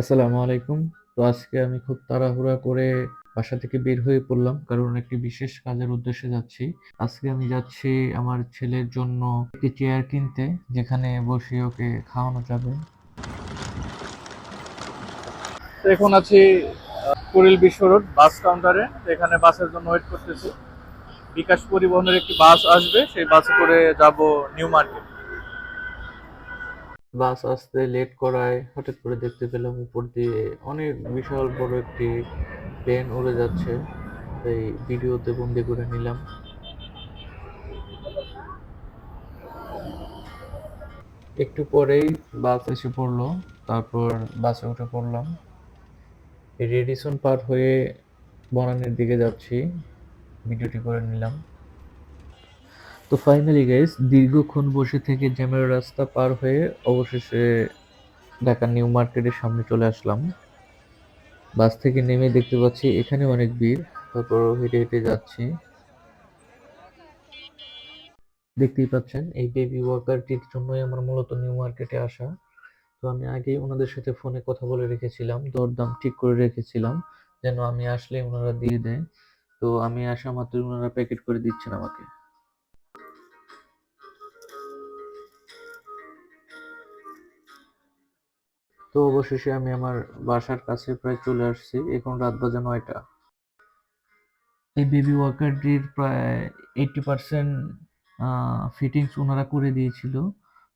আসসালামু আলাইকুম। তো আজকে আমি খুব তাড়াহুড়া করে বাসা থেকে বের হয়ে পড়লাম। কারণ একটি বিশেষ কাজের উদ্দেশ্যে যাচ্ছি। আজকে আমি যাচ্ছি আমার ছেলের জন্য একটি চেয়ার কিনতে, যেখানে বসে ওকে খাওয়ানো যাবে। এখন আছি কুড়িল বিশ্ব রোড বাস কাউন্টারে এখানে বাসের জন্য ওয়েট করতেছি বিকাশ পরিবহনের একটি বাস আসবে সেই বাসে করে যাব নিউ মার্কেট বাস আসতে লেট করায়, হঠাৎ করে দেখতে পেলাম উপর দিয়ে অনেক বিশাল বড় একটি প্লেন উড়ে যাচ্ছে। তাই ভিডিওতে বন্দি করে নিলাম। একটু পরেই বাস এসে পড়ল। তারপর বাসে উঠে পড়লাম। রেডিসন পার হয়ে বনানের দিকে যাচ্ছি। ভিডিওটি করে নিলাম। তো ফাইনালি গাইস দীর্ঘক্ষণ বসে থেকে জ্যামের রাস্তা পার হয়ে অবশেষে ঢাকা নিউ মার্কেটের সামনে চলে আসলাম। বাস থেকে নেমে দেখতে পাচ্ছি এখানে অনেক ভিড়। তারপর হেঁটে হেঁটে যাচ্ছি। দেখতেই পাচ্ছেন, এই বেবি ওয়াকারটির জন্যই আমার মূলত নিউ মার্কেটে আসা। তো আমি আগেই ওনাদের সাথে ফোনে কথা বলে রেখেছিলাম। দরদাম ঠিক করে রেখেছিলাম, যেন আমি আসলেই ওনারা দিয়ে দেয়। তো আমি আসা মাত্রই ওনারা প্যাকেট করে দিচ্ছেন আমাকে। তো অবশেষে আমি আমার বাসার কাছে প্রায় চলে আসছি। এখন রাত বাজে নয়টা এই বেবি ওয়াকারটির প্রায় 80% আ ফিটিংস ওনারা করে দিয়েছিল।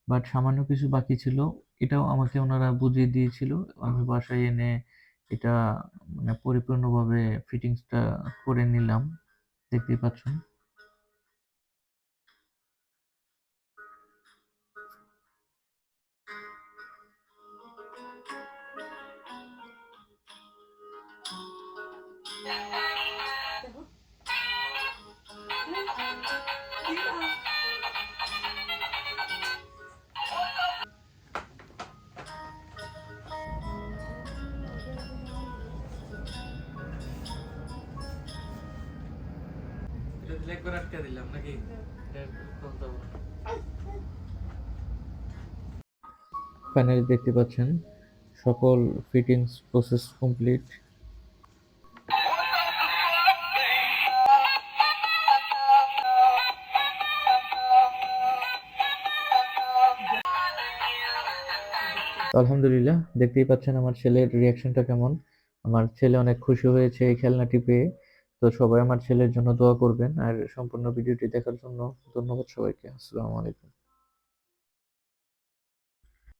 বাট সামান্য কিছু বাকি ছিল। এটাও আমাকে ওনারা বুঝিয়ে দিয়েছিল। আমি বাসায় এনে এটা মানে পরিপূর্ণভাবে ফিটিংসটা করে নিলাম। দেখতেই পাচ্ছেন। একবার দিলাম নাকি ফাইনালি দেখতে পাচ্ছেন সকল ফিটিংস প্রসেস কমপ্লিট। আলহামদুলিল্লাহ, দেখতেই পাচ্ছেন আমার ছেলের রিয়াকশনটা কেমন। আমার ছেলে অনেক খুশি হয়েছে এই খেলনাটি পেয়ে। তো সবাই আমার ছেলের জন্য দোয়া করবেন। আর সম্পূর্ণ ভিডিওটি দেখার জন্য ধন্যবাদ সবাইকে। আসসালামু আলাইকুম।